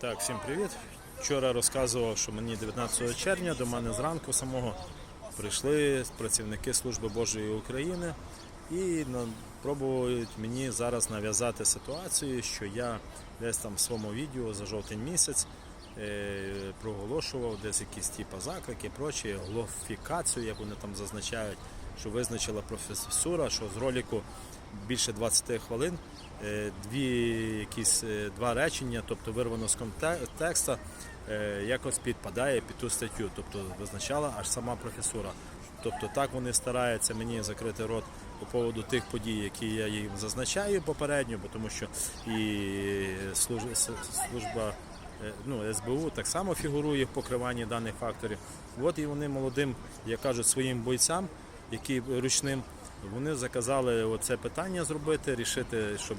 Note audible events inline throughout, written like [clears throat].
Так, всім привіт. Вчора розказував, що мені 19 червня до мене зранку самого прийшли працівники Служби Божої України і пробують мені зараз нав'язати ситуацію, що я десь там в своєму відео за жовтень місяць е, проголошував десь якісь типу заклики, прочі, глофікацію, як вони там зазначають, що визначила професура, що з роліку більше 20 хвилин дві якісь е, два речення, тобто вирвано з контекста, е, якось підпадає під ту статтю, тобто визначала аж сама професура. Тобто так вони стараються мені закрити рот по поводу тих подій, які я їм зазначаю попередньо, бо тому що і служба е, ну, СБУ так само фігурує в покриванні даних факторів. От і вони молодим, як кажуть, своїм бойцям, які ручним, вони заказали оце питання зробити, рішити, щоб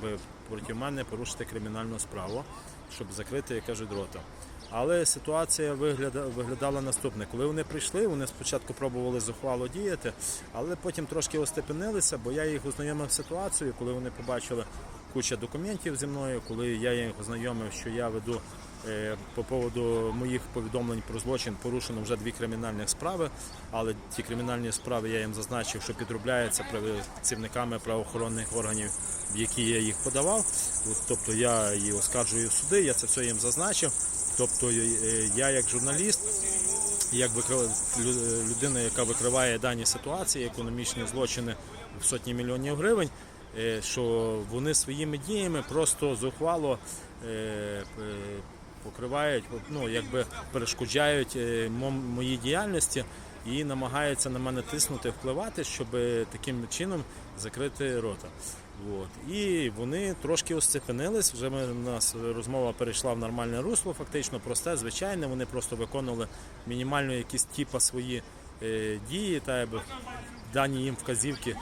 проти мене порушити кримінальну справу, щоб закрити, як кажуть, рота. Але ситуація вигляда- виглядала наступне. Коли вони прийшли, вони спочатку пробували зухвало діяти, але потім трошки остепенилися, бо я їх ознайомив з ситуацією, коли вони побачили куча документів зі мною, коли я їх ознайомив, що я веду по поводу моїх повідомлень про злочин порушено вже дві кримінальні справи, але ті кримінальні справи я їм зазначив, що підробляються працівниками правоохоронних органів, в які я їх подавав. Тобто я її оскаржую в суди, я це все їм зазначив. Тобто е, я як журналіст як людина, яка викриває дані ситуації, економічні злочини в сотні мільйонів гривень, е, що вони своїми діями просто зухвало е, е, покривають, ну якби перешкоджають е, моїй діяльності і намагаються на мене тиснути, впливати, щоб таким чином закрити рота. От. І вони трошки осцепенились. Вже ми, у нас розмова перейшла в нормальне русло, фактично просте, звичайне. Вони просто виконували мінімально якісь типа свої е, дії, та якби дані їм вказівки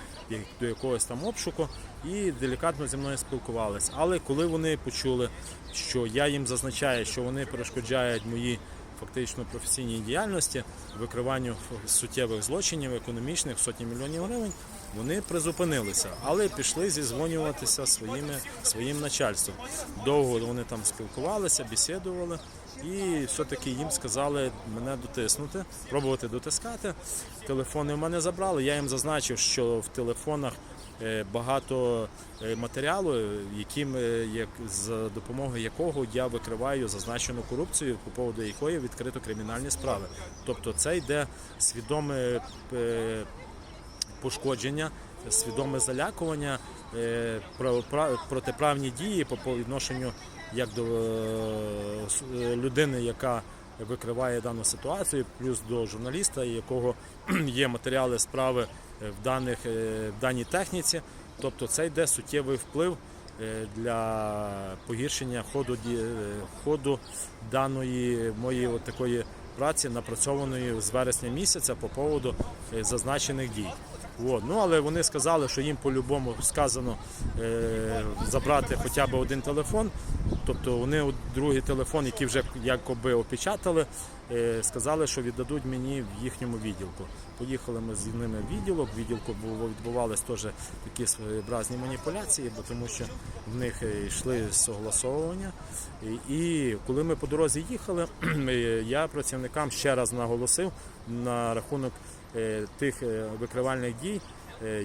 до якогось там обшуку, і делікатно зі мною спілкувалися. Але коли вони почули, що я їм зазначаю, що вони перешкоджають мої фактично професійній діяльності, викриванню суттєвих злочинів, економічних сотні мільйонів гривень, вони призупинилися, але пішли зізвонюватися своїми, своїм начальством. Довго вони там спілкувалися, бесідували, і все-таки їм сказали мене дотиснути, пробувати дотискати. Телефони в мене забрали. Я їм зазначив, що в телефонах е, багато е, матеріалу, яким е, як за допомогою якого я викриваю зазначену корупцію, по поводу якої відкрито кримінальні справи. Тобто це йде свідоме пошкодження, свідоме залякування, протиправні дії по відношенню як до е, е, людини, яка викриває дану ситуацію, плюс до журналіста, якого [clears throat] є матеріали справи е, в, даних, в даній техніці. Тобто це йде суттєвий вплив для погіршення ходу, ходу даної моєї от такої праці, напрацьованої з вересня місяця по поводу зазначених дій. От. Ну, але вони сказали, що їм по-любому сказано е, забрати хоча б один телефон. Тобто вони другий телефон, який вже якоби опечатали, е, сказали, що віддадуть мені в їхньому відділку. Поїхали ми з ними в відділок. В відділку відбувалися теж такі своєобразні маніпуляції, бо тому що в них е, йшли согласовування. І, коли ми по дорозі їхали, [clears throat] я працівникам ще раз наголосив на рахунок е, тих викривальних дій,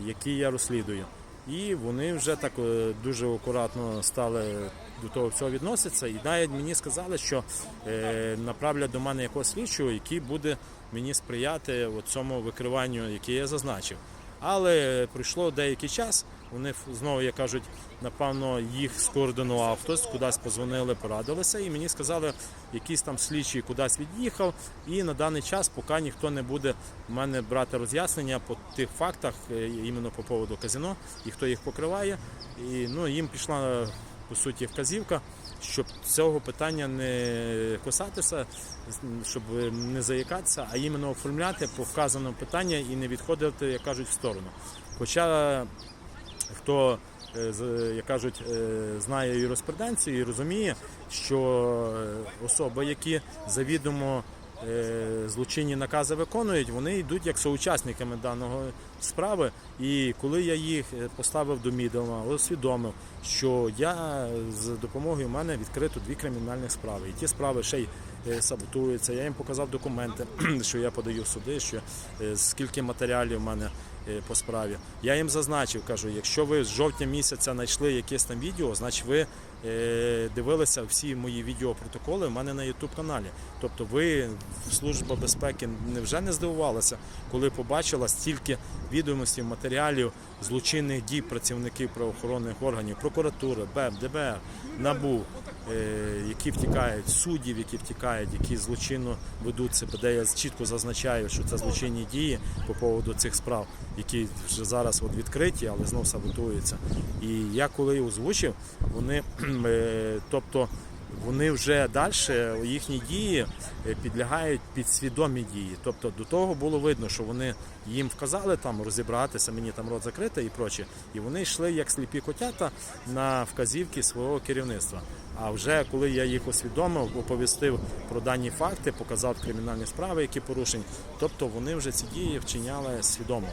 які я розслідую. І вони вже так е, дуже акуратно стали до того всього відноситися. І навіть мені сказали, що е, направлять до мене якогось слідчого, який буде мені сприяти цьому викриванню, яке я зазначив. Але пройшло деякий час. Вони знову, як кажуть, напевно, їх скоординував хтось, кудись позвонили, порадилися, і мені сказали, якийсь там слідчий кудись від'їхав. І на даний час, поки ніхто не буде в мене брати роз'яснення по тих фактах, е, іменно по поводу казино, і хто їх покриває. І ну, їм пішла по суті вказівка, щоб цього питання не косатися, щоб не заїкатися, а іменно оформляти по вказаному питанню і не відходити, як кажуть, в сторону. Хоча хто, е, як кажуть, е, знає юриспруденцію і розуміє, що е, особи, які завідомо злочинні накази виконують, вони йдуть як соучасниками даного справи. І коли я їх поставив до відома, усвідомив, що я з допомогою мене відкрито дві кримінальні справи. І ті справи ще й саботуються. Я їм показав документи, [clears throat] що я подаю в суди, що скільки матеріалів в мене по справі. Я їм зазначив, кажу, якщо ви з жовтня місяця знайшли якесь там відео, значить ви е, дивилися всі мої відеопротоколи в мене на YouTube каналі. Тобто ви служба безпеки невже не здивувалася, коли побачила стільки відомостей, матеріалів злочинних дій працівників правоохоронних органів, прокуратури, БЕП, ДБР, НАБУ, е, які втікають, суддів, які втікають, які злочинно ведуть себе, де я чітко зазначаю, що це злочинні дії по поводу цих справ, які вже зараз от відкриті, але знов саботуються. І я коли озвучив, вони, е, тобто вони вже далі, їхні дії е, підлягають під свідомі дії. Тобто до того було видно, що вони їм вказали там розібратися, мені там рот закрити і проче. І вони йшли як сліпі котята на вказівки свого керівництва. А вже коли я їх усвідомив, оповістив про дані факти, показав кримінальні справи, які порушень, тобто вони вже ці дії вчиняли свідомо.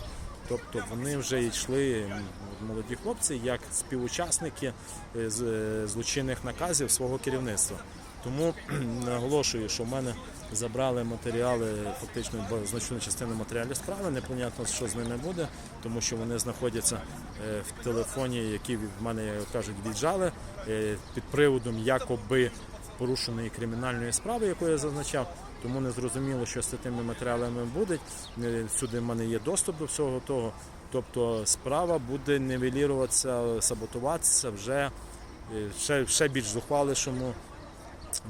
Тобто вони вже йшли молоді хлопці як співучасники е, з е, злочинних наказів свого керівництва. Тому наголошую, що в мене забрали матеріали, фактично значну частину матеріалів справи. Непонятно, що з ними буде, тому що вони знаходяться е, в телефоні, які від мене кажуть віджали е, під приводом якоби порушеної кримінальної справи, яку я зазначав. Тому не зрозуміло, що з тими матеріалами буде. Е, Сюди в мене є доступ до всього того. Тобто справа буде нівеліруватися, саботуватися вже ще, ще більш зухвалішому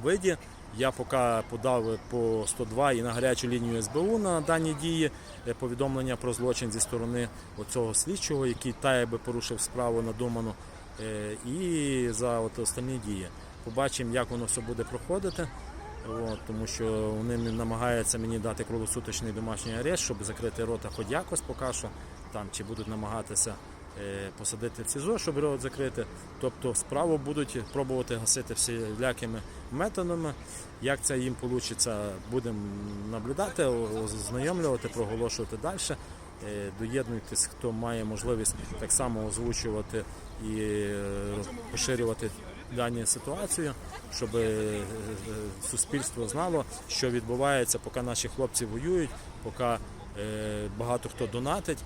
виді. Я поки подав по 102 і на гарячу лінію СБУ на дані дії е, повідомлення про злочин зі сторони оцього слідчого, який та би порушив справу надуману, е, і за от останні дії. Побачимо, як воно все буде проходити. От, тому що вони намагаються мені дати круглосуточний домашній арешт, щоб закрити рота хоч якось поки що, там, чи будуть намагатися посадити в СІЗО, щоб рот закрити. Тобто справу будуть пробувати гасити всілякими методами. Як це їм вийде, будемо наблюдати, ознайомлювати, проголошувати далі. Е, Доєднуйтесь, хто має можливість так само озвучувати і е, поширювати дані ситуацію, щоб е, е, суспільство знало, що відбувається, поки наші хлопці воюють, поки е, багато хто донатить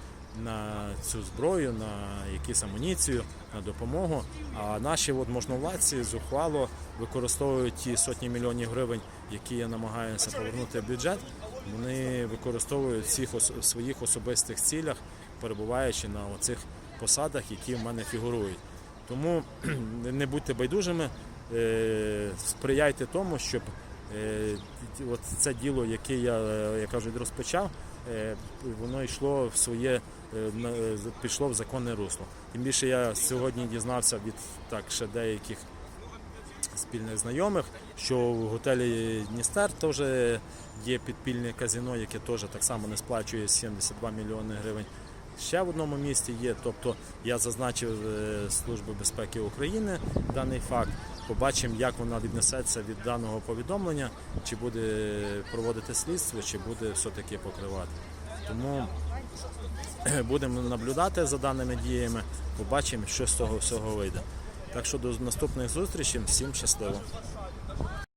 на цю зброю, на якусь амуніцію, на допомогу. А наші от можновладці зухвало використовують ті сотні мільйонів гривень, які я намагаюся повернути в бюджет. Вони використовують всіх в своїх особистих цілях, перебуваючи на оцих посадах, які в мене фігурують. Тому [clears throat] не будьте байдужими, е, сприяйте тому, щоб е, от це діло, яке я, е, як кажуть, розпочав, воно йшло в своє, е, е, пішло в законне русло. Тим більше я сьогодні дізнався від так ще деяких спільних знайомих, що в готелі Дністер теж є підпільне казино, яке теж так само не сплачує 72 мільйони гривень. Ще в одному місті є, тобто я зазначив е, Служби безпеки України даний факт. Побачимо, як вона віднесеться від даного повідомлення, чи буде проводити слідство, чи буде все-таки покривати. Тому [clears throat] будемо наблюдати за даними діями, побачимо, що з того всього вийде. Так що до наступних зустрічей, всім щасливо.